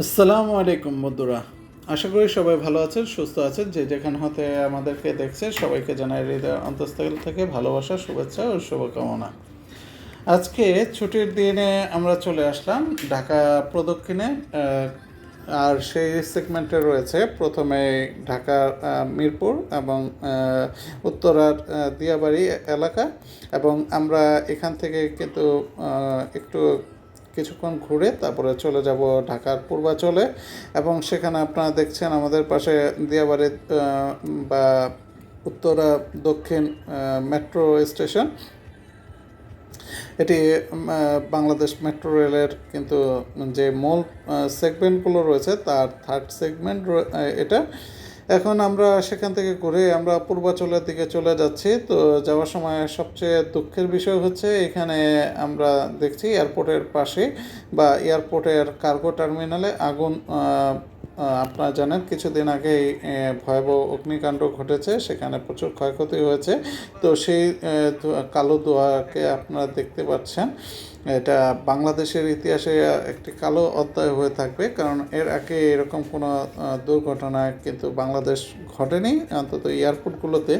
আসসালামু আলাইকুম বন্ধুরা। আশা করি সবাই ভালো আছেন, সুস্থ আছেন। যে যেখান হতে আমাদেরকে দেখছে, সবাইকে জানাই হৃদয় অন্তঃস্থল থেকে ভালোবাসা, শুভেচ্ছা ও শুভকামনা। আজকে ছুটির দিনে আমরা চলে আসলাম ঢাকা প্রদক্ষিণে আর সেই সেগমেন্টে রয়েছে প্রথমে ঢাকা মিরপুর এবং উত্তরার দিয়াবাড়ি এলাকা এবং আমরা এখান থেকে কিন্তু একটু কিছুক্ষণ ঘুরে তারপরে চলে যাব ঢাকার পূর্বাচলে এবং সেখানে আপনারা দেখছেন আমাদের পাশে দিয়াবাড়ি বা উত্তরা দক্ষিণ মেট্রো স্টেশন। এটি বাংলাদেশ মেট্রো রেলের কিন্তু যে মূল সেগমেন্টগুলো রয়েছে, তার থার্ড সেগমেন্ট এটা। এখন আমরা সেখান থেকে ঘুরে আমরা পূর্বাচলের দিকে চলে যাচ্ছি। তো যাওয়ার সময় সবচেয়ে দুঃখের বিষয় হচ্ছে এখানে আমরা দেখছি এয়ারপোর্টের পাশে বা এয়ারপোর্টের কার্গো টার্মিনালে আগুন আপনারা জানেন কিছুদিন আগেই ভয়াবহ অগ্নিকাণ্ড ঘটেছে, সেখানে প্রচুর ক্ষয়ক্ষতি হয়েছে। তো সেই কালো দোয়াকে আপনারা দেখতে পাচ্ছেন। এটা বাংলাদেশের ইতিহাসে একটি কালো অধ্যায় হয়ে থাকবে, কারণ এর আগে এরকম কোনো দুর্ঘটনা কিন্তু বাংলাদেশ ঘটেনি, অন্তত এয়ারপোর্টগুলোতে।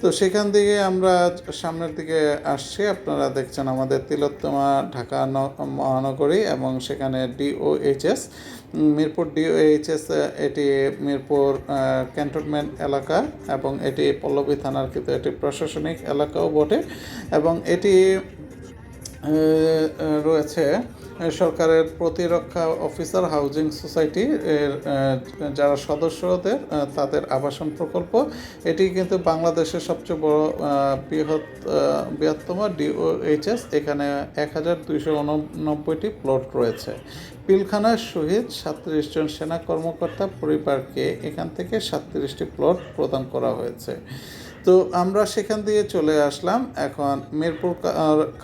তো সেখান থেকে আমরা সামনের দিকে আসছি, আপনারা দেখছেন আমাদের তিলোত্তমা ঢাকা মহানগরী এবং সেখানে ডিওএইচএস। মিরপুর ডিওএইচএস এটি মিরপুর ক্যান্টনমেন্ট এলাকা এবং এটি পল্লবী থানার কিন্তু একটি প্রশাসনিক এলাকাও বটে। এবং এটি রয়েছে সরকারের প্রতিরক্ষা অফিসার, হাউজিং সোসাইটি এর যারা সদস্যদের তাদের আবাসন প্রকল্প। এটি কিন্তু বাংলাদেশের সবচেয়ে বড় বৃহৎ বৃহত্তম ডিওএইচএস। এখানে এক হাজার দুইশো উননব্বইটি প্লট রয়েছে। পিলখানার সহিত সাতত্রিশ জন সেনা কর্মকর্তা পরিবারকে এখান থেকে সাতত্রিশটি প্লট প্রদান করা হয়েছে। তো আমরা সেখান দিয়ে চলে আসলাম এখন মিরপুর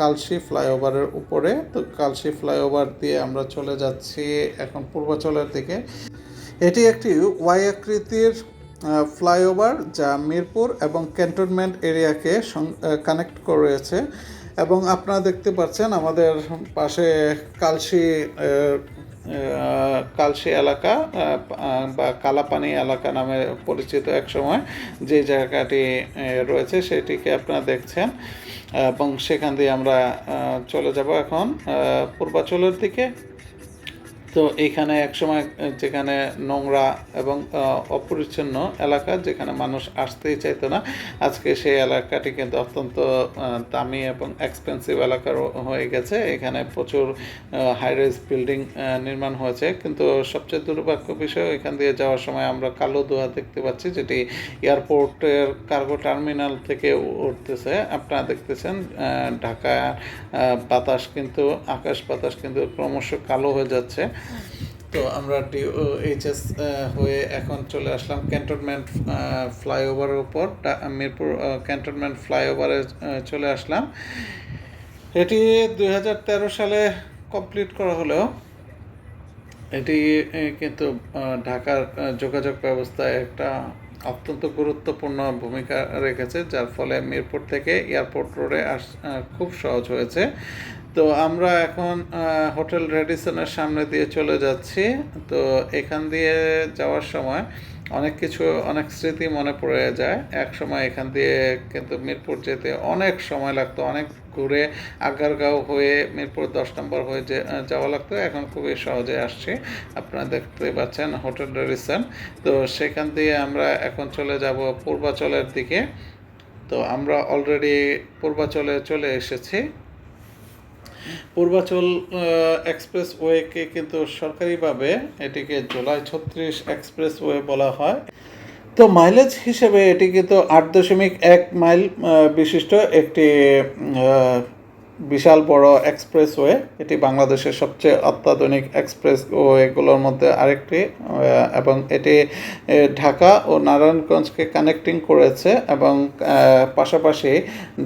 কালশি ফ্লাইওভারের উপরে। তো কালশি ফ্লাইওভার দিয়ে আমরা চলে যাচ্ছি এখন পূর্বাচলের দিকে। এটি একটি ওয়াই আকৃতির ফ্লাইওভার যা মিরপুর এবং ক্যান্টনমেন্ট এরিয়াকে কানেক্ট করেছে। এবং আপনারা দেখতে পাচ্ছেন আমাদের পাশে কালশি কালশি এলাকা বা কালাপানি এলাকা নামে পরিচিত এক সময় যে জায়গাটি রয়েছে সেটিকে আপনারা দেখছেন। এবং সেখান দিয়ে আমরা চলে যাব এখন। পূর্বাচলের দিকে। তো এইখানে একসময় যেখানে নোংরা এবং অপরিচ্ছন্ন এলাকা, যেখানে মানুষ আসতেই চাইতো না, আজকে সেই এলাকাটি কিন্তু অত্যন্ত দামি এবং এক্সপেন্সিভ এলাকার হয়ে গেছে। এখানে প্রচুর হাই রেজ বিল্ডিং নির্মাণ হয়েছে। কিন্তু সবচেয়ে দুর্ভাগ্য বিষয়, এখান দিয়ে যাওয়ার সময় আমরা কালো দোয়া দেখতে পাচ্ছি, যেটি এয়ারপোর্টের কার্গো টার্মিনাল থেকে উঠতেছে। আপনারা দেখতেছেন ঢাকা বাতাস কিন্তু, আকাশ বাতাস কিন্তু ক্রমশ কালো হয়ে যাচ্ছে। তো আমরা ডিওএইচএস হয়ে এখন চলে আসলাম ক্যান্টনমেন্ট ফ্লাইওভারের উপর। মিরপুর ক্যান্টনমেন্ট ফ্লাইওভারে চলে আসলাম। এটি দু হাজার তেরো সালে কমপ্লিট করা হলেও এটি কিন্তু ঢাকার যোগাযোগ ব্যবস্থায় একটা অত্যন্ত গুরুত্বপূর্ণ ভূমিকা রেখেছে, যার ফলে মিরপুর থেকে এয়ারপোর্ট রোডে আস খুব সহজ হয়েছে। তো আমরা এখন হোটেল রেডিসনের সামনে দিয়ে চলে যাচ্ছি। তো এখান দিয়ে যাওয়ার সময় অনেক কিছু, অনেক স্মৃতি মনে পড়ে যায়। এক সময় এখান দিয়ে কিন্তু মিরপুর যেতে অনেক সময় লাগতো, অনেক ঘুরে আগারগাঁও হয়ে, মিরপুর দশ নম্বর হয়ে যে যাওয়া লাগতো। এখন খুবই সহজে আসছে। আপনারা দেখতে পাচ্ছেন হোটেল রেডিসন। তো সেখান দিয়ে আমরা এখন চলে যাব পূর্বাচলের দিকে। তো আমরা অলরেডি পূর্বাচলে চলে এসেছি। পূর্বাচল এক্সপ্রেস ওয়েকে কিন্তু সরকারিভাবে এটিকে জুলাই ছত্রিশ এক্সপ্রেস ওয়ে বলা হয়। তো মাইলেজ হিসেবে এটি কিন্তু আট দশমিক এক মাইল বিশিষ্ট একটি বিশাল বড় এক্সপ্রেসওয়ে, এটি বাংলাদেশের সবচেয়ে অত্যাধুনিক এক্সপ্রেস ওয়েগুলোর মধ্যে আরেকটি এবং এটি ঢাকা ও নারায়ণগঞ্জকে কানেক্টিং করেছে এবং পাশাপাশি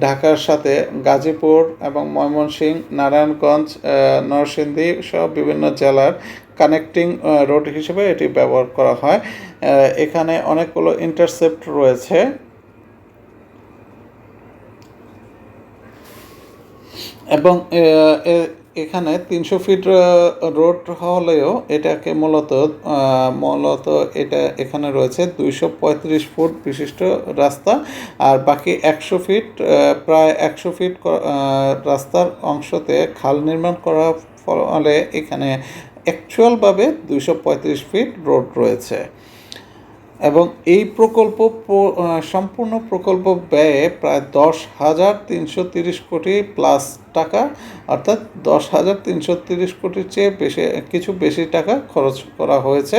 ঢাকার সাথে গাজীপুর এবং ময়মনসিংহ নারায়ণগঞ্জ নরসিংদী সহ বিভিন্ন জেলার কানেক্টিং রোড হিসেবে এটি ব্যবহার করা হয়। এখানে অনেকগুলো ইন্টারসেপ্ট রয়েছে। এবং এখানে তিনশো ফিট রোড হলেও এটাকে মূলত মূলত এটা এখানে রয়েছে দুইশো পঁয়ত্রিশ ফুট বিশিষ্ট রাস্তা। আর বাকি একশো ফিট প্রায় একশো ফিট রাস্তার অংশতে খাল নির্মাণ করার ফলে এখানে অ্যাকচুয়ালভাবে দুইশো পঁয়ত্রিশ ফিট রোড রয়েছে। এবং এই প্রকল্প সম্পূর্ণ প্রকল্প ব্যয়ে প্রায় দশ হাজার তিনশো তিরিশ কোটি প্লাস টাকা, অর্থাৎ দশ হাজার তিনশো তিরিশ কোটির চেয়ে বেশি, কিছু বেশি টাকা খরচ করা হয়েছে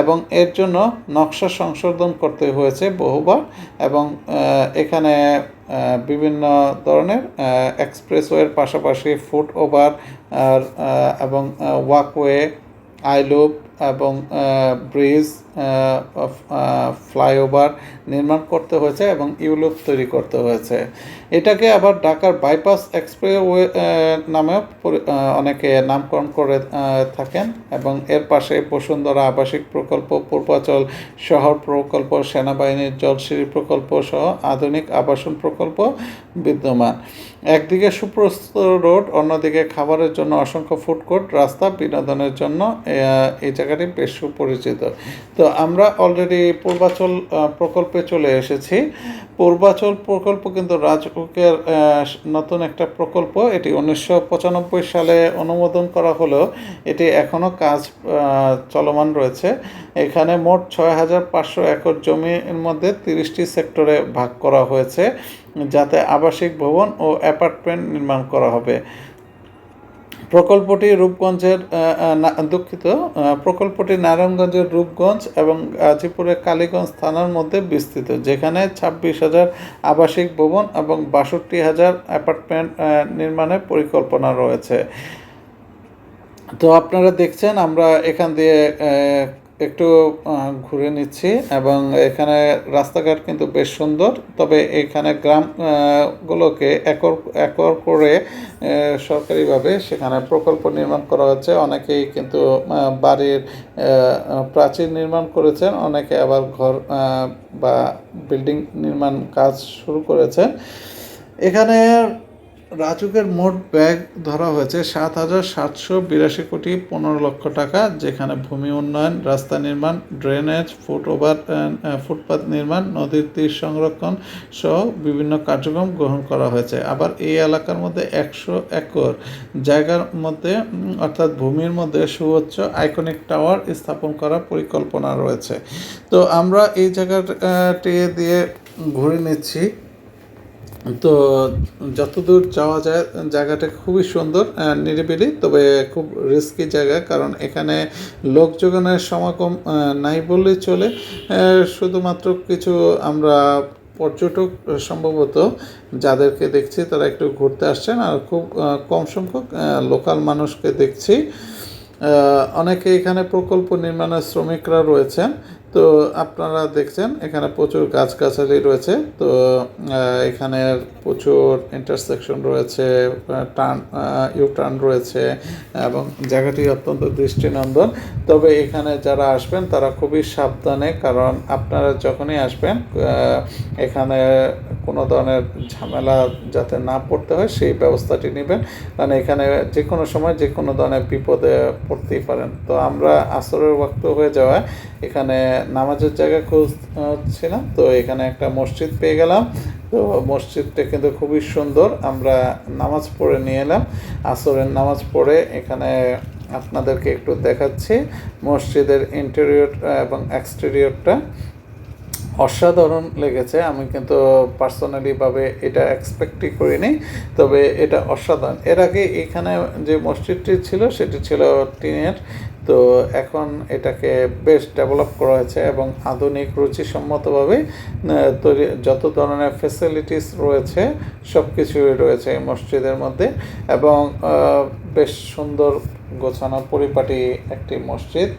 এবং এর জন্য নকশা সংশোধন করতে হয়েছে বহুবার এবং এখানে বিভিন্ন ধরনের এক্সপ্রেসওয়ের পাশাপাশি ফুট ওভার এবং ওয়াকওয়ে আইলুপ এবং ব্রিজ ফ্লাইওভার নির্মাণ করতে হয়েছে এবং ইউলুপ তৈরি করতে হয়েছে। এটাকে আবার ঢাকার বাইপাস এক্সপ্রেসওয়ে নামেও অনেকে নামকরণ করে থাকেন এবং এর পাশে বসুন্ধরা আবাসিক প্রকল্প, পূর্বাচল শহর প্রকল্প সেনাবাহিনীর জলসিঁড়ি প্রকল্প সহ আধুনিক আবাসন প্রকল্প বিদ্যমান। একদিকে সুপ্রস্ত রোড, অন্যদিকে খাবারের জন্য অসংখ্য ফুড কোর্ট, রাস্তা বিনোদনের জন্য এই জায়গাটি বেশ সুপরিচিত। তো আমরা অলরেডি পূর্বাচল প্রকল্পে চলে এসেছি। পূর্বাচল প্রকল্প কিন্তু রাজউকের আহ, নতুন একটা প্রকল্প। এটি উনিশশো পঁচানব্বই সালে অনুমোদন করা হলেও এটি এখনও কাজ চলমান রয়েছে। এখানে মোট ছয় হাজার পাঁচশো একর জমির মধ্যে তিরিশটি সেক্টরে ভাগ করা হয়েছে যাতে আবাসিক ভবন ও অ্যাপার্টমেন্ট নির্মাণ করা হবে। প্রকল্পটি রূপগঞ্জের দুঃখিত প্রকল্পটি নারায়ণগঞ্জের রূপগঞ্জ এবং গাজীপুরের কালীগঞ্জ থানার মধ্যে বিস্তৃত, যেখানে ছাব্বিশ হাজার আবাসিক ভবন এবং বাষট্টি হাজার অ্যাপার্টমেন্ট নির্মাণের পরিকল্পনা রয়েছে। তো আপনারা দেখছেন, আমরা এখান দিয়ে একটু ঘুরে নিচ্ছি এবং এখানে রাস্তাঘাট কিন্তু বেশ সুন্দর। তবে এখানে গ্রাম গুলোকে একর একর করে সরকারিভাবে সেখানে প্রকল্প নির্মাণ করা হচ্ছে। অনেকেই কিন্তু বাড়ির প্রাচীর নির্মাণ করেছেন, অনেকে আবার ঘর বা বিল্ডিং নির্মাণ কাজ শুরু করেছেন। এখানে রাজুকের মোট ব্যয় ধরা হয়েছে সাত হাজার সাতশো বিরাশি কোটি পনেরো লক্ষ টাকা, যেখানে ভূমি উন্নয়ন, রাস্তা নির্মাণ ড্রেনেজ ফুট ওভার ফুটপাত নির্মাণ, নদীর তীর সংরক্ষণ সহ বিভিন্ন কার্যক্রম গ্রহণ করা হয়েছে। আবার এই এলাকার মধ্যে একশো একর জায়গার মধ্যে অর্থাৎ ভূমির মধ্যে সুউচ্চ আইকনিক টাওয়ার স্থাপন করার পরিকল্পনা রয়েছে। তো আমরা এই জায়গাটি দিয়ে ঘুরে নিচ্ছি। তো যতদূর যাওয়া যায়, জায়গাটা খুবই সুন্দর নিরিবিলি, তবে খুব রিস্কি জায়গা কারণ এখানে লোক যোগানের সমাগম নাই বললেই চলে। শুধুমাত্র কিছু আমরা পর্যটক সম্ভবত যাদেরকে দেখছি, তারা একটু ঘুরতে আসছেন আর খুব কম সংখ্যক লোকাল মানুষকে দেখছি। অনেকে এখানে প্রকল্প নির্মাণের শ্রমিকরা রয়েছেন। তো আপনারা দেখছেন, এখানে প্রচুর গাছগাছালি রয়েছে। তো এখানে প্রচুর ইন্টারসেকশন রয়েছে টার্ন ইউ টার্ন রয়েছে এবং জায়গাটি অত্যন্ত দৃষ্টিনন্দন। তবে এখানে যারা আসবেন, তারা খুবই সাবধানে, কারণ আপনারা যখনই আসবেন এখানে কোনো ধরনের ঝামেলা যাতে না পড়তে হয়, সেই ব্যবস্থাটি নেবেন। কারণ এখানে যে কোনো সময় যে কোনো ধরনের বিপদে পড়তেই পারেন। তো আমরা আসরের ওয়াক্ত হয়ে যাওয়ায় এখানে নামাজের জায়গা খুঁজছিলাম, তো এখানে একটা মসজিদ পেয়ে গেলাম। তো মসজিদটা কিন্তু খুবই সুন্দর, আমরা নামাজ পড়ে নিয়ে এলাম। আসরের নামাজ পড়ে এখানে আপনাদেরকে একটু দেখাচ্ছি মসজিদের ইন্টেরিয়র এবং এক্সটেরিয়রটা অসাধারণ লেগেছে, আমি কিন্তু পার্সোনালি ভাবে এটা এক্সপেক্টই করিনি, তবে এটা অসাধারণ। এর আগে এখানে যে মসজিদটি ছিল, সেটি ছিল টিনের তো এখন এটাকে বেশ ডেভেলপ করা হয়েছে এবং আধুনিক রুচিসম্মতভাবে তৈরি, যত ধরনের ফেসিলিটিস রয়েছে সব কিছুই রয়েছে এই মসজিদের মধ্যে এবং বেশ সুন্দর গোছানো পরিপাটি একটি মসজিদ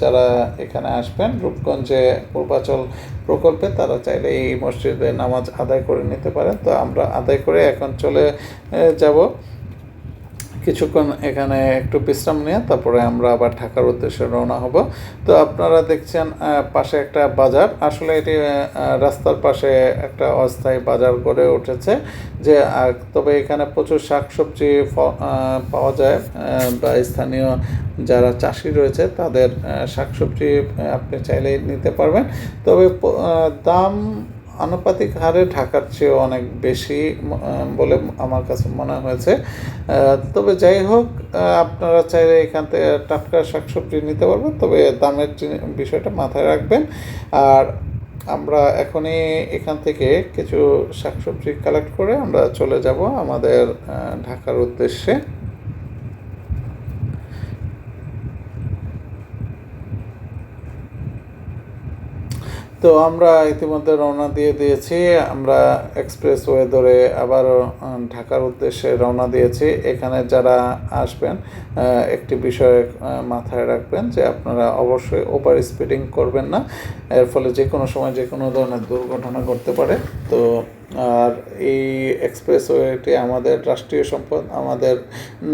যারা এখানে আসবেন, রূপগঞ্জে পূর্বাচল প্রকল্পে তারা চাইলে এই মসজিদে নামাজ আদায় করে নিতে পারেন। তো আমরা আদায় করে এখন চলে যাব। কিছুক্ষণ এখানে একটু বিশ্রাম নিয়ে তারপরে আমরা আবার ঢাকার উদ্দেশ্যে রওনা হব। তো আপনারা দেখছেন পাশে একটা বাজার। আসলে এটি রাস্তার পাশে একটা অস্থায়ী বাজার গড়ে উঠেছে যে তবে এখানে প্রচুর শাকসবজি পাওয়া যায় বা স্থানীয় যারা চাষি রয়েছে তাদের শাকসবজি আপনি চাইলেই নিতে পারবেন। তবে দাম আনুপাতিক হারে ঢাকার চেয়ে অনেক বেশি বলে আমার কাছে মনে হয়েছে। তবে যাই হোক আপনারা চাইলে এখান থেকে টাটকা শাকসবজি নিতে পারবেন, তবে দামের বিষয়টা মাথায় রাখবেন। আর আমরা এখনই এখান থেকে কিছু শাকসবজি কালেক্ট করে আমরা চলে যাব আমাদের ঢাকার উদ্দেশ্যে। তো আমরা ইতিমধ্যে রওনা দিয়ে দিয়েছি। আমরা এক্সপ্রেস ওয়ে ধরে আবারও ঢাকার উদ্দেশ্যে রওনা দিয়েছি। এখানে যারা আসবেন একটি বিষয়ে মাথায় রাখবেন যে আপনারা অবশ্যই ওভার স্পিডিং করবেন না। এর ফলে যে কোনো সময় যে কোনো ধরনের দুর্ঘটনা ঘটতে পারে। তো আর এই এক্সপ্রেসওয়েটি আমাদের রাষ্ট্রীয় সম্পদ, আমাদের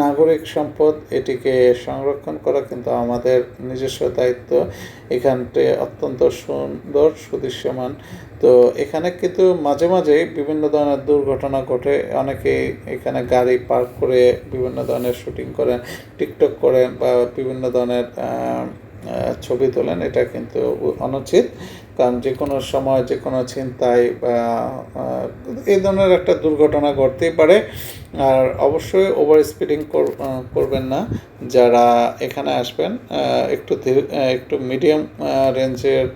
নাগরিক সম্পদ, এটিকে সংরক্ষণ করা কিন্তু আমাদের নিজস্ব দায়িত্ব। এখানটি অত্যন্ত সুন্দর, সুদৃশ্যমান। তো এখানে কিন্তু মাঝে মাঝে বিভিন্ন ধরনের দুর্ঘটনা ঘটে। অনেকেই এখানে গাড়ি পার্ক করে বিভিন্ন ধরনের শুটিং করেন, টিকটক করেন বা বিভিন্ন ধরনের ছবি তোলেন। এটা কিন্তু অনুচিত। কারণ যে কোনো সময় যে কোনো আহ, এই ধরনের একটা দুর্ঘটনা ঘটতেই পারে। আর অবশ্যই ওভার স্পিডিং করবেন না। যারা এখানে আসবেন একটু একটু মিডিয়াম রেঞ্জের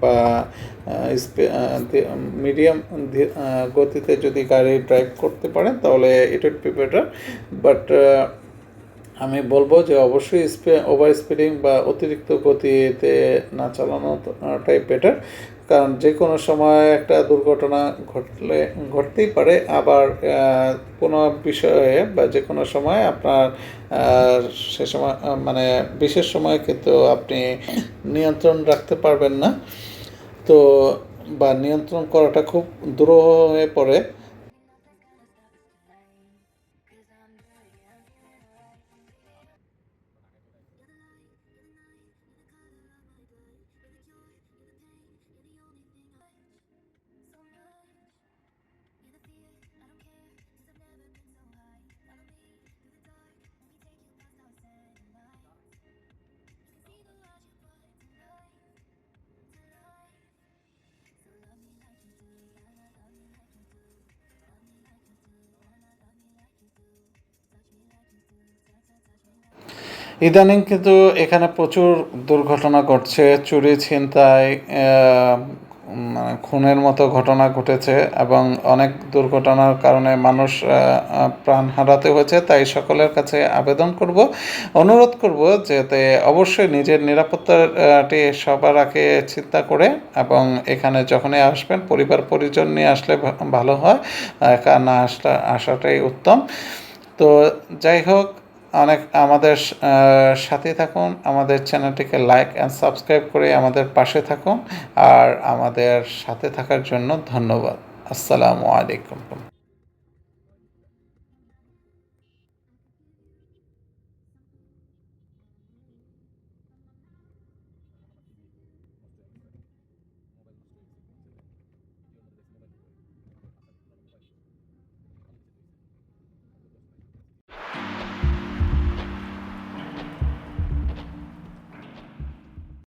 বা মিডিয়াম গতিতে যদি গাড়ি ড্রাইভ করতে পারেন তাহলে it would be better but আমি বলব যে অবশ্যই স্পি ওভার স্পিডিং বা অতিরিক্ত গতিতে না চালানোটাই বেটার কারণ যে কোনো সময় একটা দুর্ঘটনা ঘটলে, ঘটতেই পারে। আবার কোনো বিষয়ে বা যে কোনো সময় আপনার সে সময় মানে বিশেষ সময় কিন্তু আপনি নিয়ন্ত্রণ রাখতে পারবেন না। তো, বা নিয়ন্ত্রণ করাটা খুব দুরূহ হয়ে পড়ে। ইদানিং কিন্তু এখানে প্রচুর দুর্ঘটনা ঘটছে, চুরি, ছিনতাই মানে খুনের মতো ঘটনা ঘটেছে এবং অনেক দুর্ঘটনার কারণে মানুষ প্রাণ হারাতে হয়েছে। তাই সকলের কাছে আবেদন করব, অনুরোধ করব যাতে অবশ্যই নিজের নিরাপত্তাটি সবার আগে চিন্তা করে এবং এখানে যখনই আসবেন, পরিবার পরিজন নিয়ে আসলে ভালো হয় একা না আসলে আসাটাই উত্তম। তো যাই হোক অনেক আমাদের সাথে থাকুন, আমাদের চ্যানেলটিকে লাইক অ্যান্ড সাবস্ক্রাইব করে আমাদের পাশে থাকুন, আর আমাদের সাথে থাকার জন্য ধন্যবাদ। আসসালামু আলাইকুম।